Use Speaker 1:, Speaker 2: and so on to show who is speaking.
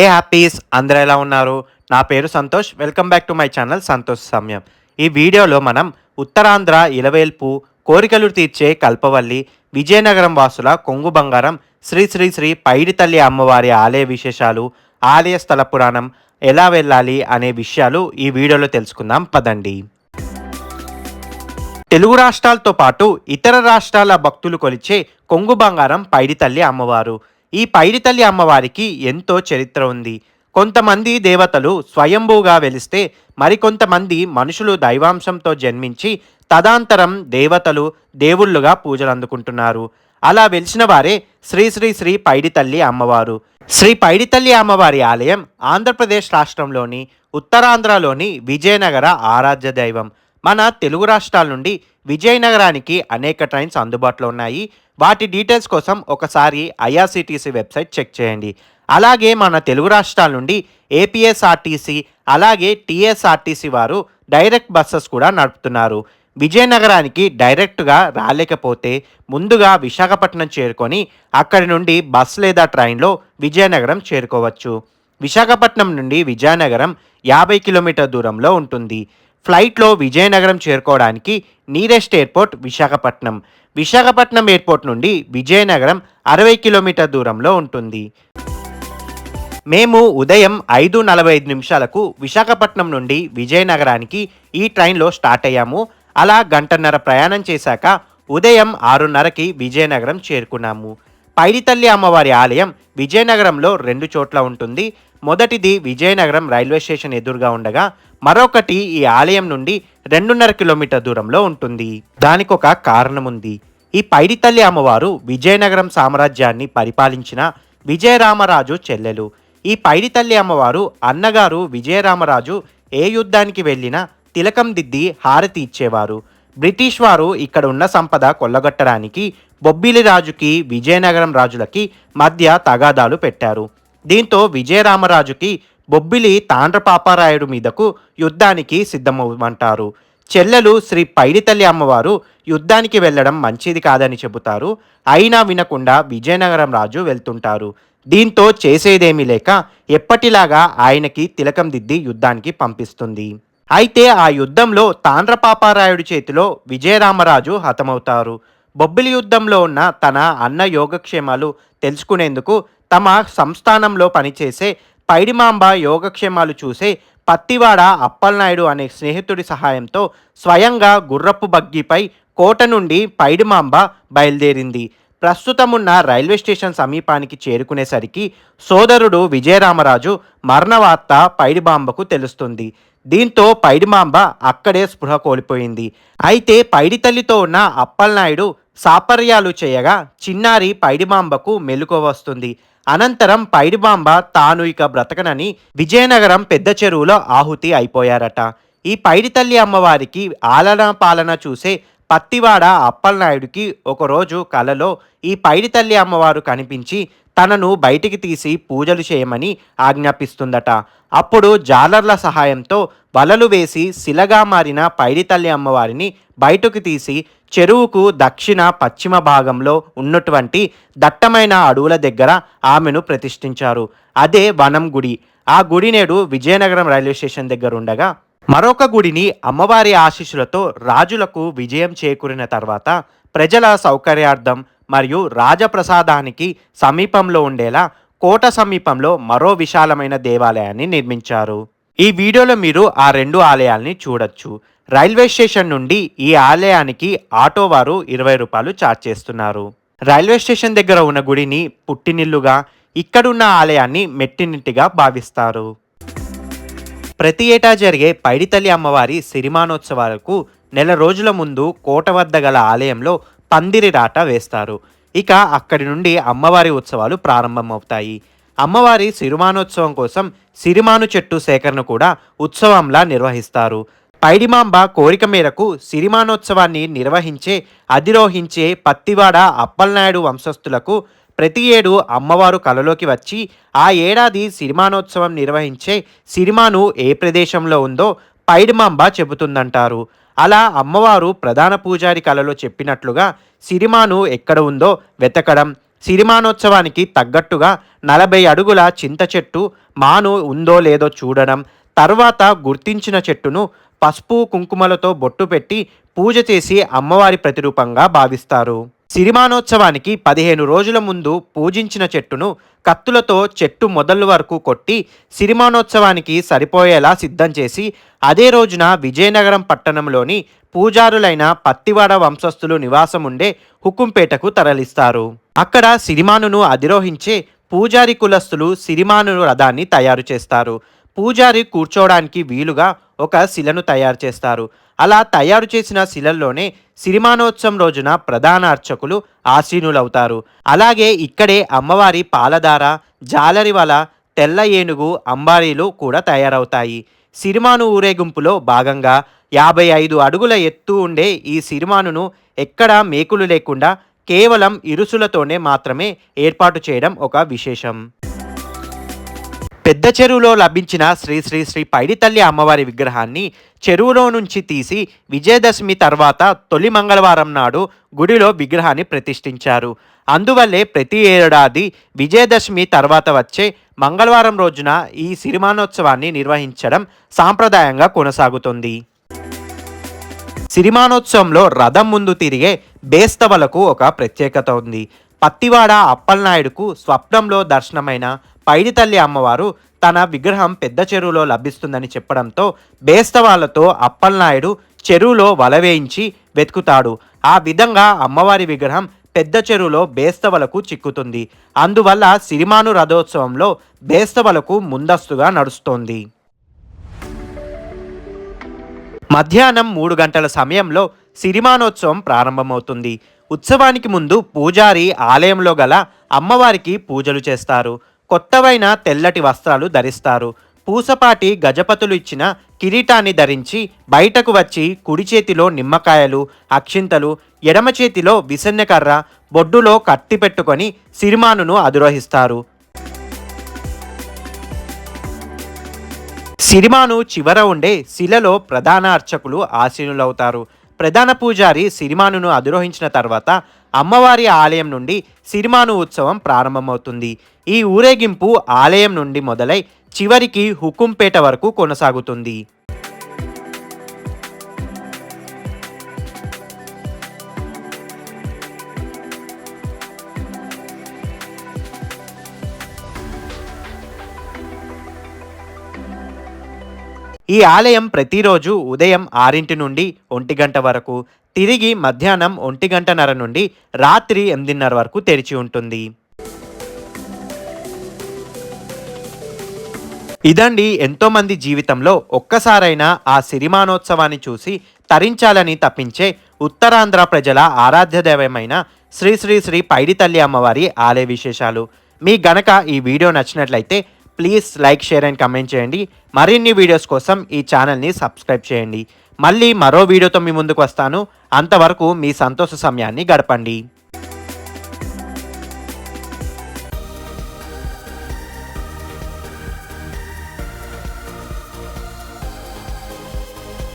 Speaker 1: ఏ happies అందరూ ఎలా ఉన్నారు? నా పేరు Santosh. Welcome back to my channel Santosh సమయం ఈ వీడియోలో మనం ఉత్తరాంధ్ర ఇలవేల్పు కోరికలు తీర్చే కల్పవల్లి విజయనగరం వాసుల కొంగు బంగారం శ్రీ శ్రీ శ్రీ పైడి తల్లి అమ్మవారి ఆలయ విశేషాలు ఆలయ స్థల పురాణం ఎలా వెళ్ళాలి అనే విషయాలు ఈ వీడియోలో తెలుసుకుందాం. పదండి. తెలుగు రాష్ట్రాలతో పాటు ఇతర రాష్ట్రాల భక్తులు కొలిచే కొంగు బంగారం పైడి తల్లి అమ్మవారు. ఈ పైడి తల్లి అమ్మవారికి ఎంతో చరిత్ర ఉంది. కొంతమంది దేవతలు స్వయంభూగా వెలిస్తే మరికొంతమంది మనుషులు దైవాంశంతో జన్మించి తదాంతరం దేవతలు దేవుళ్ళుగా పూజలు అందుకుంటున్నారు అలా వెలిసిన వారే శ్రీ శ్రీ శ్రీ పైడితల్లి అమ్మవారు. శ్రీ పైడితల్లి అమ్మవారి ఆలయం ఆంధ్రప్రదేశ్ రాష్ట్రంలోని ఉత్తరాంధ్రలోని విజయనగర ఆరాధ్య దైవం. మన తెలుగు రాష్ట్రాల నుండి విజయనగరానికి అనేక ట్రైన్స్ అందుబాటులో ఉన్నాయి. వాటి డీటెయిల్స్ కోసం ఒకసారి ఐఆర్సిటీసీ వెబ్సైట్ చెక్ చేయండి. అలాగే మన తెలుగు రాష్ట్రాల నుండి ఏపీఎస్ఆర్టీసీ అలాగే టీఎస్ఆర్టీసీ వారు డైరెక్ట్ బస్సెస్ కూడా నడుపుతున్నారు. విజయనగరానికి డైరెక్ట్గా రాలేకపోతే ముందుగా విశాఖపట్నం చేరుకొని అక్కడి నుండి బస్ లేదా ట్రైన్లో విజయనగరం చేరుకోవచ్చు. విశాఖపట్నం నుండి విజయనగరం యాభై కిలోమీటర్ దూరంలో ఉంటుంది. ఫ్లైట్లో విజయనగరం చేరుకోవడానికి nearest airport Visakhapatnam. Visakhapatnam airport నుండి విజయనగరం అరవై కిలోమీటర్ దూరంలో ఉంటుంది. మేము ఉదయం ఐదు నలభై ఐదు నిమిషాలకు విశాఖపట్నం నుండి విజయనగరానికి ఈ ట్రైన్లో స్టార్ట్ అయ్యాము. అలా గంటన్నర ప్రయాణం చేశాక ఉదయం ఆరున్నరకి విజయనగరం చేరుకున్నాము. పైడితల్లి అమ్మవారి ఆలయం విజయనగరంలో రెండు చోట్ల ఉంటుంది. మొదటిది విజయనగరం రైల్వే స్టేషన్ ఎదురుగా ఉండగా మరొకటి ఈ ఆలయం నుండి రెండున్నర కిలోమీటర్ దూరంలో ఉంటుంది. దానికి ఒక కారణం ఉంది ఈ పైడితల్లి అమ్మవారు విజయనగరం సామ్రాజ్యాన్ని పరిపాలించిన విజయరామరాజు చెల్లెలు. ఈ పైడితల్లి అమ్మవారు అన్నగారు విజయరామరాజు ఏ యుద్ధానికి వెళ్ళినా తిలకం దిద్ది హారతి ఇచ్చేవారు. బ్రిటిష్ వారు ఇక్కడ ఉన్న సంపద కొల్లగొట్టడానికి బొబ్బిలి రాజుకి విజయనగరం రాజులకి మధ్య తగాదాలు పెట్టారు. దీంతో విజయరామరాజుకి బొబ్బిలి తాండ్రపాపారాయుడు మీదకు యుద్ధానికి సిద్ధమవ్వమంటారు. చెల్లెలు శ్రీ పైడితల్లి అమ్మవారు యుద్ధానికి వెళ్ళడం మంచిది కాదని చెబుతారు. అయినా వినకుండా విజయనగరం రాజు వెళ్తుంటారు. దీంతో చేసేదేమీ లేక ఎప్పటిలాగా ఆయనకి తిలకం దిద్ది యుద్ధానికి పంపిస్తుంది. అయితే ఆ యుద్ధంలో తాండ్రపాపారాయుడి చేతిలో విజయరామరాజు హతమవుతారు. బొబ్బిలి యుద్ధంలో ఉన్న తన అన్న యోగక్షేమాలు తెలుసుకునేందుకు తమ సంస్థానంలో పనిచేసే పైడిమాంబ యోగక్షేమాలు చూసే పత్తివాడ అప్పలనాయుడు అనే స్నేహితుడి సహాయంతో స్వయంగా గుర్రపు బగ్గిపై కోట నుండి పైడిమాంబ బయలుదేరింది. ప్రస్తుతమున్న రైల్వే స్టేషన్ సమీపానికి చేరుకునేసరికి సోదరుడు విజయరామరాజు మరణవార్త పైడిమాంబకు తెలుస్తుంది. దీంతో పైడిమాంబ అక్కడే స్పృహ కోల్పోయింది. అయితే పైడి తల్లితో ఉన్న అప్పలనాయుడు సాపర్యాలు చేయగా చిన్నారి పైడిమాంబకు మెలుకు వస్తుంది. అనంతరం పైడిమాంబ తాను ఇక బ్రతకనని విజయనగరం పెద్ద చెరువులో ఆహుతి అయిపోయారట. ఈ పైడి తల్లి అమ్మవారికి ఆలన పాలన చూసే పత్తివాడ అప్పలనాయుడికి ఒకరోజు కలలో ఈ పైడి తల్లి అమ్మవారు కనిపించి తనను బయటికి తీసి పూజలు చేయమని ఆజ్ఞాపిస్తుందట. అప్పుడు జాలర్ల సహాయంతో వలలు వేసి శిలగా మారిన పైడి తల్లి అమ్మవారిని బయటకు తీసి చెరువుకు దక్షిణ పశ్చిమ భాగంలో ఉన్నటువంటి దట్టమైన అడవుల దగ్గర ఆమెను ప్రతిష్ఠించారు. అదే వనం గుడి. ఆ గుడి నేడు విజయనగరం రైల్వే స్టేషన్ దగ్గర ఉండగా మరొక గుడిని అమ్మవారి ఆశీస్సులతో రాజులకు విజయం చేకూరిన తర్వాత ప్రజల సౌకర్యార్థం మరియు రాజప్రసాదానికి సమీపంలో ఉండేలా కోట సమీపంలో మరో విశాలమైన దేవాలయాన్ని నిర్మించారు. ఈ వీడియోలో మీరు ఆ రెండు ఆలయాల్ని చూడొచ్చు. రైల్వే స్టేషన్ నుండి ఈ ఆలయానికి ఆటో వారు ఇరవై రూపాయలు ఛార్జ్ చేస్తున్నారు. రైల్వే స్టేషన్ దగ్గర ఉన్న గుడిని పుట్టినిల్లుగా ఇక్కడున్న ఆలయాన్ని మెట్టినిట్టిగా భావిస్తారు. ప్రతి ఏటా జరిగే పైడితల్లి అమ్మవారి సిరిమానోత్సవాలకు నెల రోజుల ముందు కోట వద్ద గల ఆలయంలో పందిరి రాట వేస్తారు. ఇక అక్కడి నుండి అమ్మవారి ఉత్సవాలు ప్రారంభమవుతాయి. అమ్మవారి సిరిమానోత్సవం కోసం సిరిమాను చెట్టు సేకరణ కూడా ఉత్సవంలా నిర్వహిస్తారు. పైడిమాంబ కోరిక మేరకు సిరిమానోత్సవాన్ని నిర్వహించే అధిరోహించే పత్తివాడ అప్పలనాయుడు వంశస్థులకు ప్రతి ఏడు అమ్మవారు కలలోకి వచ్చి ఆ ఏడాది సిరిమానోత్సవం నిర్వహించే సిరిమాను ఏ ప్రదేశంలో ఉందో పైడిమాంబ చెబుతుందంటారు. అలా అమ్మవారు ప్రధాన పూజారి కలలో చెప్పినట్లుగా సిరిమాను ఎక్కడ ఉందో వెతకడం సిరిమానోత్సవానికి తగ్గట్టుగా నలభై అడుగుల చింత చెట్టు మాను ఉందో లేదో చూడడం తర్వాత గుర్తించిన చెట్టును పసుపు కుంకుమలతో బొట్టు పెట్టి పూజ చేసి అమ్మవారి ప్రతిరూపంగా భావిస్తారు. సిరిమానోత్సవానికి పదిహేను రోజుల ముందు పూజించిన చెట్టును కత్తులతో చెట్టు మొదలు వరకు కొట్టి సిరిమానోత్సవానికి సరిపోయేలా సిద్ధం చేసి అదే రోజున విజయనగరం పట్టణంలోని పూజారులైన పత్తివాడ వంశస్థులు నివాసం ఉండే హుకుంపేటకు తరలిస్తారు. అక్కడ సిరిమానును అధిరోహించే పూజారి కులస్తులు సిరిమాను రథాన్ని తయారు చేస్తారు. పూజారి కూర్చోవడానికి వీలుగా ఒక శిలను తయారు చేస్తారు. అలా తయారు చేసిన శిలల్లోనే సిరిమానోత్సవం రోజున ప్రధాన అర్చకులు ఆసీనులవుతారు. అలాగే ఇక్కడే అమ్మవారి పాలధార జాలరివల తెల్ల ఏనుగు అంబారీలు కూడా తయారవుతాయి. సిరిమాను ఊరేగింపులో భాగంగా యాభై ఐదు అడుగుల ఎత్తు ఉండే ఈ సిరిమానును ఎక్కడా మేకులు లేకుండా కేవలం ఇరుసులతోనే మాత్రమే ఏర్పాటు చేయడం ఒక విశేషం. పెద్ద చెరువులో లభించిన శ్రీ శ్రీ శ్రీ పైడితల్లి అమ్మవారి విగ్రహాన్ని చెరువులో నుంచి తీసి విజయదశమి తర్వాత తొలి మంగళవారం నాడు గుడిలో విగ్రహాన్ని ప్రతిష్ఠించారు. అందువల్లే ప్రతి ఏడాది విజయదశమి తర్వాత వచ్చే మంగళవారం రోజున ఈ సిరిమానోత్సవాన్ని నిర్వహించడం సాంప్రదాయంగా కొనసాగుతుంది. సిరిమానోత్సవంలో రథం ముందు తిరిగే బేస్తవలకు ఒక ప్రత్యేకత ఉంది. పత్తివాడ అప్పలనాయుడుకు స్వప్నంలో దర్శనమైన పైడితల్లి అమ్మవారు తన విగ్రహం పెద్ద చెరువులో లభిస్తుందని చెప్పడంతో బేస్తవాలతో అప్పలనాయుడు చెరువులో వల వేయించి వెతుకుతాడు. ఆ విధంగా అమ్మవారి విగ్రహం పెద్ద చెరువులో బేస్తవలకు చిక్కుతుంది. అందువల్ల సిరిమాను రథోత్సవంలో బేస్తవలకు ముందస్తుగా నడుస్తోంది. మధ్యాహ్నం మూడు గంటల సమయంలో సిరిమానోత్సవం ప్రారంభమవుతుంది. ఉత్సవానికి ముందు పూజారి ఆలయంలో గల అమ్మవారికి పూజలు చేస్తారు. కొత్తవైన తెల్లటి వస్త్రాలు ధరిస్తారు. పూసపాటి గజపతులు ఇచ్చిన కిరీటాన్ని ధరించి బయటకు వచ్చి కుడి చేతిలో నిమ్మకాయలు అక్షింతలు ఎడమ చేతిలో విసన్నెకర్ర బొడ్డులో కత్తి పెట్టుకొని సిరిమానును అధిరోహిస్తారు. సిరిమాను చివర ఉండే శిలలో ప్రధాన అర్చకులు ఆసీనులవుతారు. ప్రధాన పూజారి సిరిమానును అధిరోహించిన తర్వాత అమ్మవారి ఆలయం నుండి సిరిమాను ఉత్సవం ప్రారంభమవుతుంది. ఈ ఊరేగింపు ఆలయం నుండి మొదలై చివరికి హుకుంపేట వరకు కొనసాగుతుంది. ఈ ఆలయం ప్రతిరోజు ఉదయం ఆరింటి నుండి ఒంటి గంట వరకు తిరిగి మధ్యాహ్నం ఒంటి గంటన్నర నుండి రాత్రి ఎనిమిదిన్నర వరకు తెరిచి ఉంటుంది. ఇదండి ఎంతోమంది జీవితంలో ఒక్కసారైనా ఆ సిరిమానోత్సవాన్ని చూసి తరించాలని తప్పించే ఉత్తరాంధ్ర ప్రజల ఆరాధ్య దైవమైన శ్రీ శ్రీ శ్రీ పైడితల్లి అమ్మవారి ఆలయ విశేషాలు. మీ గనక ఈ వీడియో నచ్చినట్లయితే please like share and comment చేయండి. మరిన్ని వీడియోస్ కోసం ఈ ఛానల్ని సబ్స్క్రైబ్ చేయండి. మళ్ళీ మరో వీడియోతో మీ ముందుకు వస్తాను. అంతవరకు మీ సంతోష సమయాన్ని గడపండి.